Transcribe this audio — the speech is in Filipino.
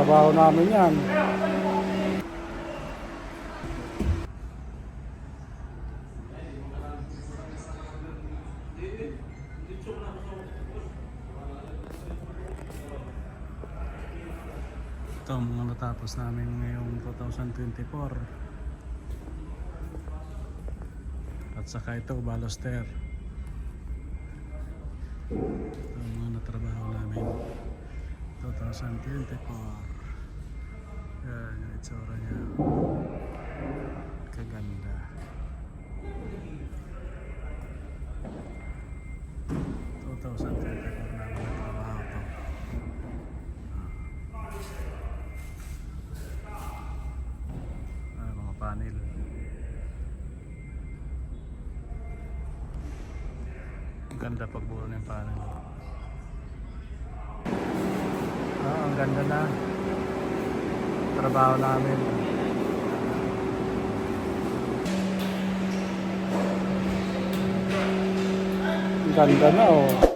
Trabaho namin yan. Ito ang mga natapos namin ngayong 2024. At saka ito, baloster. Ito ang mga natrabaho namin. 2024. Yan yung itsura niya. Kaganda. Ah, mga panel. Ganda pagbuo ng panel. Ah, ang ganda na. Trabaho namin. Ganda na oh.